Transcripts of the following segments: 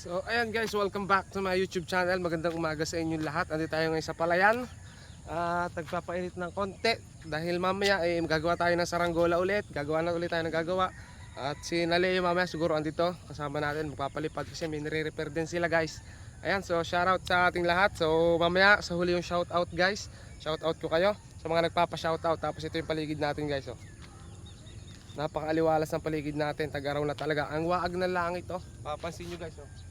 So ayan guys, welcome back to my YouTube channel. Magandang umaga sa inyong lahat. Andito tayo ngayon sa Palayan. At nagpapainit ng konti dahil mamaya eh, gagawa tayo ng saranggola ulit. Gagawa na ulit tayo ng gagawa. At si Naleo mamaya siguro andito kasama natin magpapalipad kasi may nire-repair din sila guys. Ayan, so shoutout sa ating lahat. So mamaya sa huli yung shoutout guys. Shoutout ko kayo sa mga nagpapa-shoutout. Tapos ito yung paligid natin guys. Oh. Napakaaliwalas ng paligid natin. Tag-araw na talaga. Ang waag ng langit oh. Papansin nyo guys oh.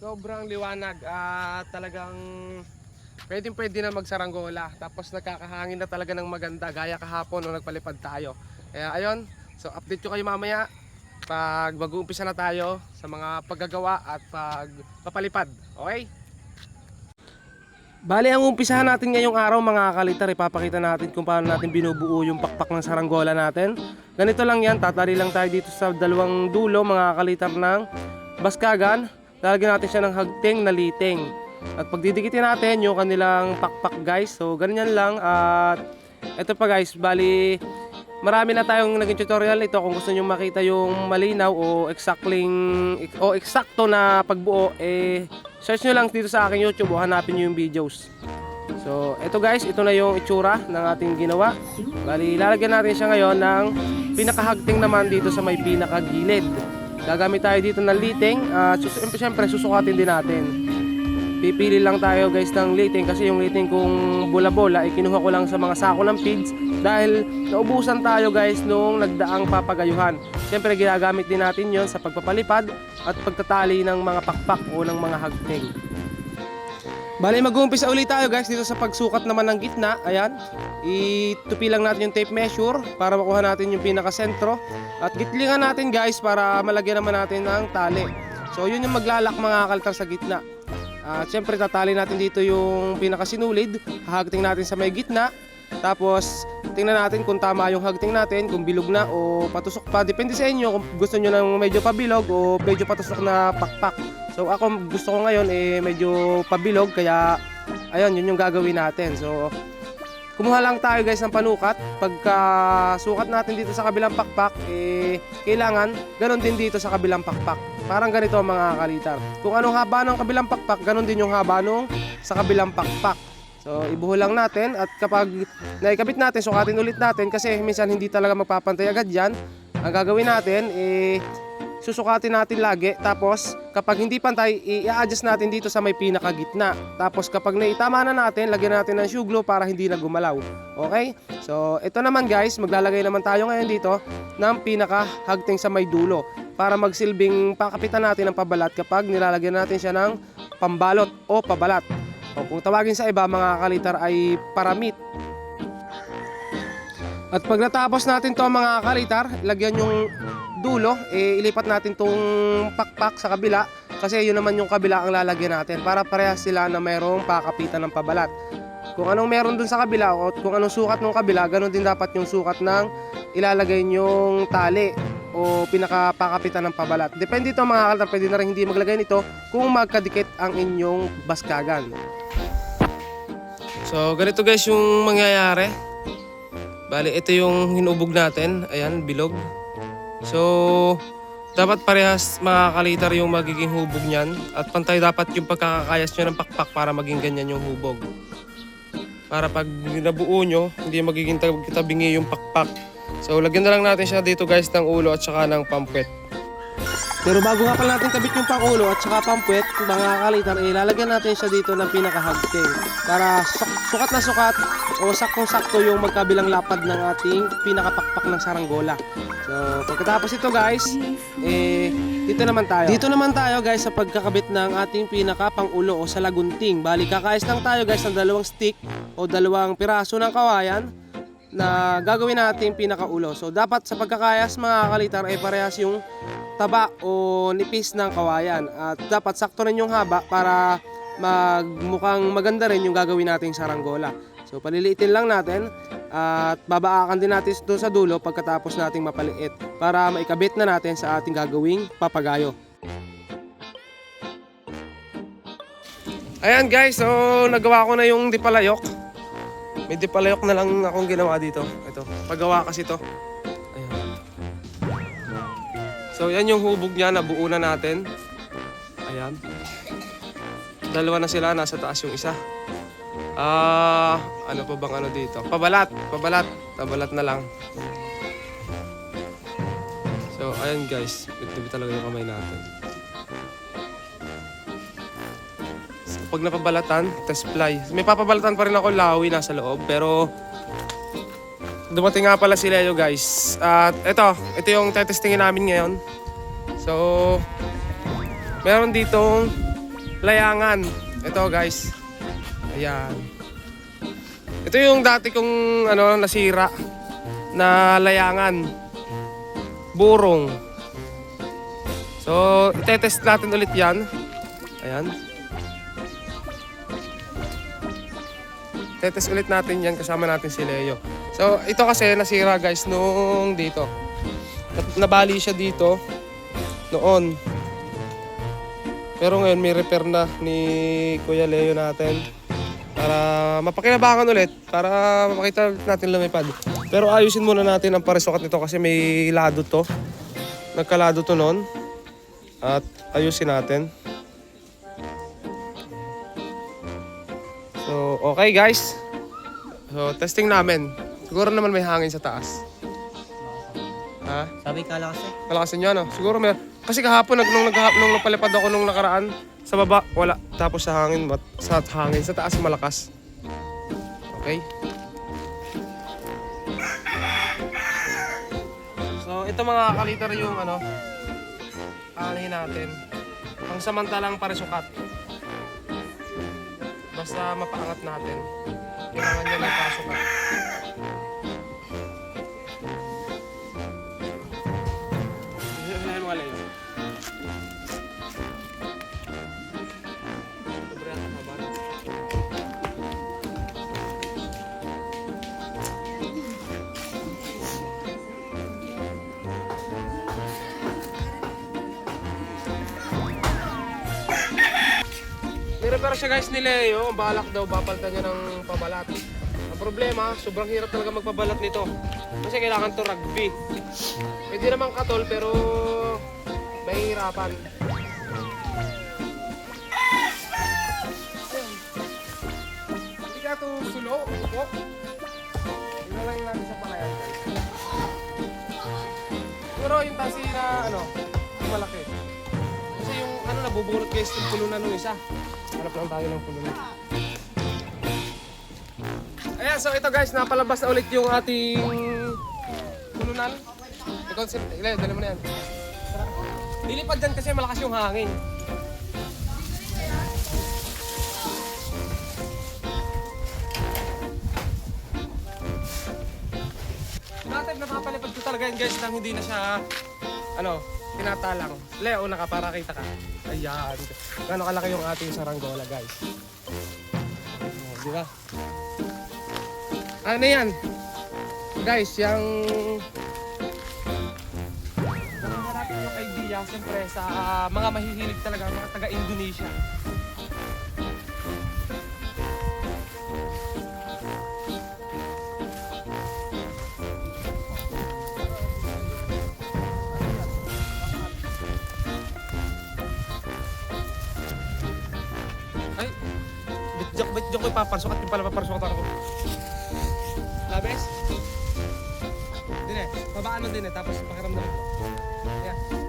Sobrang liwanag at talagang pwedeng pwede na magsaranggola. Tapos nakakahangin na talaga ng maganda gaya kahapon nung nagpalipad tayo. Kaya ayun, so update ko kayo mamaya pag mag-uumpisa na tayo sa mga paggagawa at pag papalipad. Okay? Bali, ang umpisahan natin ngayong araw mga kalitar, ipapakita natin kung paano natin binubuo yung pakpak ng saranggola natin. Ganito lang yan, tatali lang tayo dito sa dalawang dulo mga kalitar ng baskagan. Lalagyan natin siya ng hagting na liting. At pagdidikitin natin yung kanilang pakpak guys. So ganyan lang at ito pa guys, bali marami na tayong naging tutorial ito kung gusto niyo makita yung malinaw o exactly o eksakto na pagbuo eh search nyo lang dito sa aking YouTube o hanapin nyo yung videos. So, ito guys, ito na yung itsura ng ating ginawa. Bali, lalagyan natin siya ngayon ng pinakahagting naman dito sa may pinakagilid. Gagamit tayo dito ng liting at sus- siyempre susukatin din natin. Pipili lang tayo guys ng liting kasi yung liting kung bola-bola ay kinuha ko lang sa mga sako ng feeds dahil naubusan tayo guys nung nagdaang papagayuhan. Siyempre ginagamit din natin yon sa pagpapalipad at pagtatali ng mga pakpak o ng mga hagting. Bali mag-uumpisa ulit tayo guys dito sa pagsukat naman ng gitna. Ayan. Itupi lang natin yung tape measure para makuha natin yung pinaka-sentro. At gitlingan natin guys para malagyan naman natin ng tali. So yun yung maglalak mga kaltar sa gitna. At syempre tatali natin dito yung pinakasinulid. Hahagting natin sa may gitna. Tapos tingnan natin kung tama yung hagting natin, kung bilog na o patusok pa. Depende sa inyo kung gusto nyo ng medyo pabilog o medyo patusok na pakpak. So ako gusto ko ngayon eh medyo pabilog kaya ayun yun yung gagawin natin. So kumuha lang tayo guys ng panukat. Pagka sukat natin dito sa kabilang pakpak eh kailangan ganon din dito sa kabilang pakpak. Parang ganito mga kalitar. Kung anong haba ng kabilang pakpak, ganon din yung haba nung sa kabilang pakpak. So ibuho lang natin at kapag naikabit natin, sukatin ulit natin kasi minsan hindi talaga magpapantay agad yan. Ang gagawin natin eh susukatin natin lagi. Tapos kapag hindi pantay i-adjust natin dito sa may pinakagitna. Tapos kapag naitama na natin lagyan natin ng shoe glue para hindi na gumalaw. Okay? So ito naman guys. Maglalagay naman tayo ngayon dito ng pinakahagting sa may dulo para magsilbing pakapitan natin ng pabalat kapag nilalagyan natin siya ng pambalot o pabalat o kung tawagin sa iba mga kalitar ay paramit at pag natapos natin to mga kalitar, lagyan yung dulo, eh, ilipat natin tong pakpak sa kabila kasi yun naman yung kabila ang lalagyan natin para parehas sila na mayroong pakapitan ng pabalat. Kung anong meron dun sa kabila o kung anong sukat ng kabila, ganun din dapat yung sukat ng ilalagay nyong tali o pinakapakapitan ng pabalat. Depende ito mga kalitar, pwede na rin hindi maglagay nito kung magkadikit ang inyong baskagan. So, ganito guys yung mangyayari. Bali, ito yung hinubog natin. Ayan, bilog. So, dapat parehas mga kalitar yung magiging hubog niyan. At pantay dapat yung pagkakakayas nyo ng pakpak para maging ganyan yung hubog. Para pag nabuo nyo, hindi magiging tab- tabingi yung pakpak. So, lagyan na lang natin siya dito guys ng ulo at saka ng pampwet. Pero bago nga pala natin kabit yung pangulo at saka pampwet, mga kalitar, eh, lalagyan natin siya dito ng pinakahagting para su- sukat na sukat o saktong-sakto yung magkabilang lapad ng ating pinakapakpak ng saranggola. So, pagkatapos ito guys, eh, dito naman tayo. Dito naman tayo guys sa pagkakabit ng ating pinakapangulo o sa lagunting. Bali, kakayas lang tayo guys ng dalawang stick o dalawang piraso ng kawayan na gagawin natin pinakaulo. So dapat sa pagkakayas mga kalitar ay parehas yung taba o nipis ng kawayan at dapat sakto rin yung haba para magmukhang maganda rin yung gagawin nating saranggola. So paliliitin lang natin at babaakan din natin doon sa dulo pagkatapos nating mapaliit para maikabit na natin sa ating gagawing papagayo. Ayan guys, so nagawa ko na yung dipalayok. May dipalayok na lang akong ginawa dito. Ito, paggawa kasi to. Ayan. So yan yung hubog niya, nabuo na natin. Ayan. Dalawa na sila, nasa taas yung isa. Ah, ano pa bang ano dito? Pabalat, pabalat, pabalat na lang. So, ayan guys, bit talaga yung kamay natin. Pag napabalatan, test fly. May papabalatan pa rin ako lawi nasa loob, pero dumating nga pala si Leo guys. At ito, ito yung tetestingin namin ngayon. So, meron ditong layangan. Ito guys. Ayan. Ito yung dati kong ano, nasira na layangan. Burong. So, itetest natin ulit yan. Ayan. Tetest ulit natin yan kasama natin si Leo. So, ito kasi nasira guys nung dito. Nab- Nabali siya dito noon. Pero ngayon may repair na ni Kuya Leo natin para mapakinabangan ulit para makita natin lumipad. Pero ayusin muna natin ang parisukat nito kasi may lado to. Nagkalado to noon. At ayusin natin. Okay guys. So, testing namin. Siguro naman may hangin sa taas. Ha? Sabi ka lang kasi. Kalakasan niya, no? Siguro may... Kasi kahapon, nag, nung, naghahap, nung napalipad ako nung nakaraan, sa baba, wala. Tapos sa hangin, mat, sa hangin, sa taas, malakas. Okay? So, ito mga kaliter yung ano, anahin natin. Ang samantalang parisukat. Basta mapaangat natin. Kailangan niya parisukat. Ano Nirepair siya guys ni Leo. Balak daw, papalitan niya ng pabalat. Ang problema, sobrang hirap talaga magpabalat nito. Kasi kailangan to rugby. Pwede naman katol pero mahihirapan. Hindi ka to sulo, upo. Ilalagay natin sa palayan guys. Pero yung tasi na ano, malaki. Guys yung puno na nung isa. Hanap lang tayo ng puno na. Ayan, so ito guys, napalabas na ulit yung ating pununan. I-concept, ile, dali mo na yan. Lilipad dyan kasi malakas yung hangin. Dati napapalipad ko talaga yan guys nang hindi na siya, ano, tinatalang. Leo, naka para kita ka. Ayan. Gano'ng kalaki yung ating saranggola guys. Oh, di ba? Ano yan? Guys, yung... Nangangarapin yung idea, siyempre, sa mga mahihilig talaga, mga taga-Indonesia. Bitjak ko ipaparsok at yung pala paparsok ako. Labes? Din eh. Babaan mo din eh. Tapos pakiramdam ko. Yeah.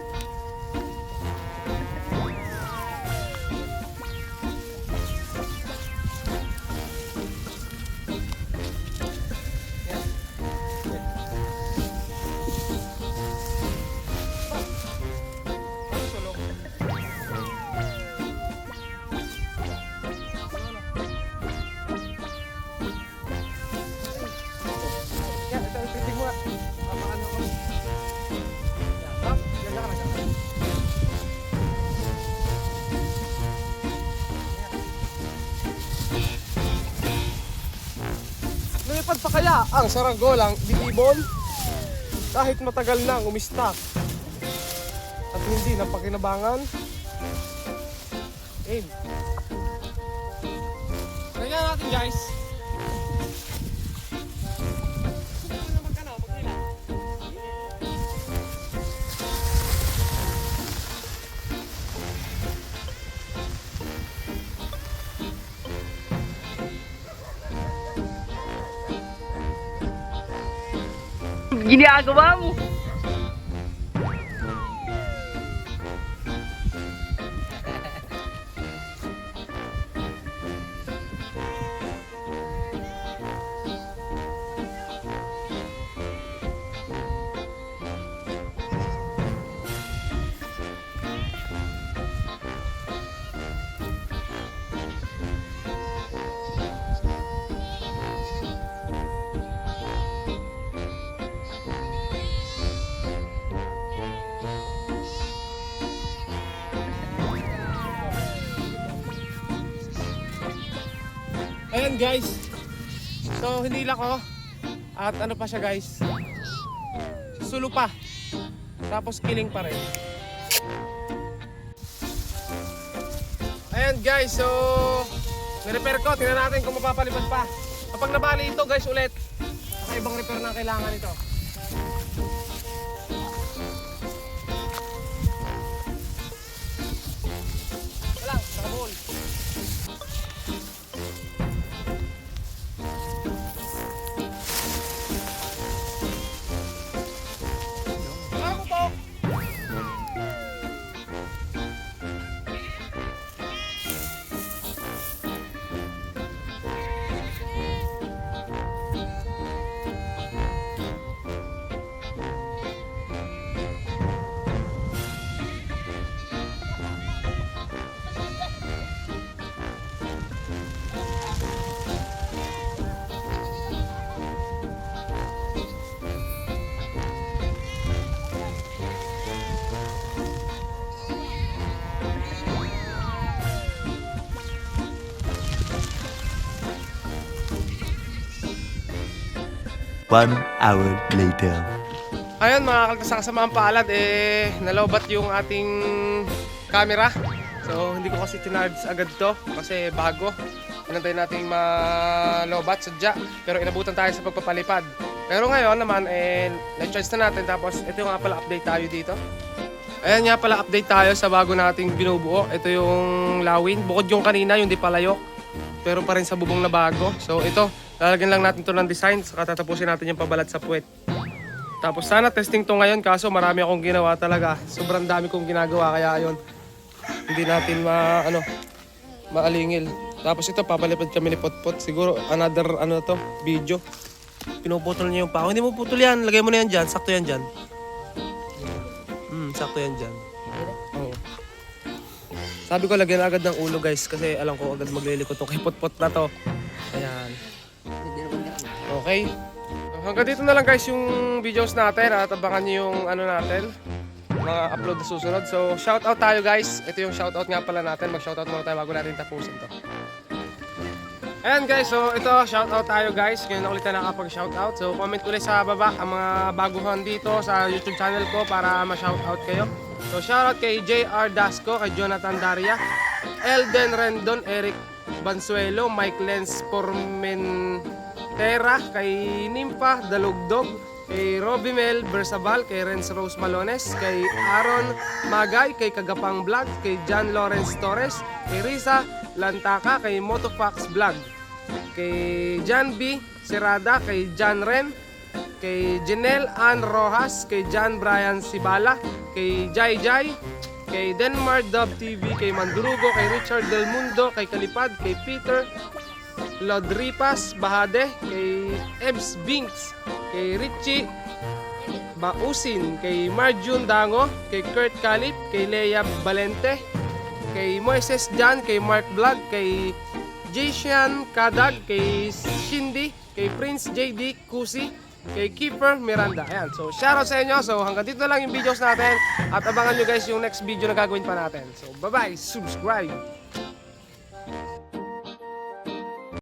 Lumipad pa kaya ang saranggolang bitibon kahit matagal nang umistak at hindi napakinabangan? Aim. Tingnan natin guys. Ginagawa mo? Ayan guys. So hinila ko. At ano pa siya guys? Sulo pa. Tapos kiling pa rin. Ayan guys, so nirepair ko. Tingnan natin kung mapapalipad pa. Kapag nabali ito guys ulit, saka ibang repair na kailangan ito. One hour later. Ayun mga kaltas sa kasamaang palad, eh, nalobat yung ating camera. So, hindi ko kasi tinards agad to kasi bago. Inantay nating malobat, sadya. Pero inabutan tayo sa pagpapalipad. Pero ngayon naman, eh, na-charge na natin. Tapos, ito nga pala update tayo dito. Ayan nga pala update tayo sa bago nating binubuo. Ito yung lawin. Bukod yung kanina, yung di palayok. Pero pa rin sa bubong na bago. So, ito, lalagyan lang natin to ng design. Saka tatapusin natin yung pabalat sa puwet. Tapos sana testing to ngayon kaso marami akong ginawa talaga. Sobrang dami kong ginagawa kaya ayun. Hindi natin ma ano maalingil. Tapos ito papalipad kami ni Potpot. Siguro another ano to video. Pinuputol niya yung pako. Hindi mo putol yan. Lagay mo na yan dyan. Sakto yan dyan. Hmm, sakto yan dyan. Oo. Sabi ko lagyan agad ng ulo guys kasi alam ko agad maglilikot to kay Potpot na to. Ayan. Okay. Hanggang dito na lang guys yung videos natin at abangan nyo yung ano natin mga upload na susunod. So shout out tayo guys. Ito yung shout out nga pala natin. Mag shout out muna tayo bago natin tapusin to. Ayan guys, so ito shout out tayo guys. Ngayon ulit na nakapag shout out. So comment ulit sa baba ang mga baguhan dito sa YouTube channel ko para ma-shout out kayo. So shout out kay JR Dasco, kay Jonathan Daria, Elden Rendon, Eric Bansuelo, Mike Lenz Pormentera, kay Nimpa Dalugdog, kay Robbie Mel Bersabal, kay Renz Rose Malones, kay Aaron Magay, kay Kagapang Vlog, kay John Lawrence Torres, kay Risa Lantaka, kay Motofax Vlog, kay John B. Serada, kay John Ren, kay Janelle Ann Rojas, kay John Brian Sibala, kay Jai Jai, kay Denmark Dub TV, kay Mandurugo, kay Richard Del Mundo, kay Kalipad, kay Peter Lodripas Bahade, kay Ebs Binks, kay Richie Bausin, kay Marjun Dango, kay Kurt Kalip, kay Leia Valente, kay Moises Jan, kay Mark Vlog, kay Jason Kadag, kay Shindy, kay Prince JD Kusi, kay Keeper Miranda. Ayan, so shoutout sa inyo. So hanggang dito lang yung videos natin at abangan nyo guys yung next video na gagawin pa natin. So bye-bye, subscribe!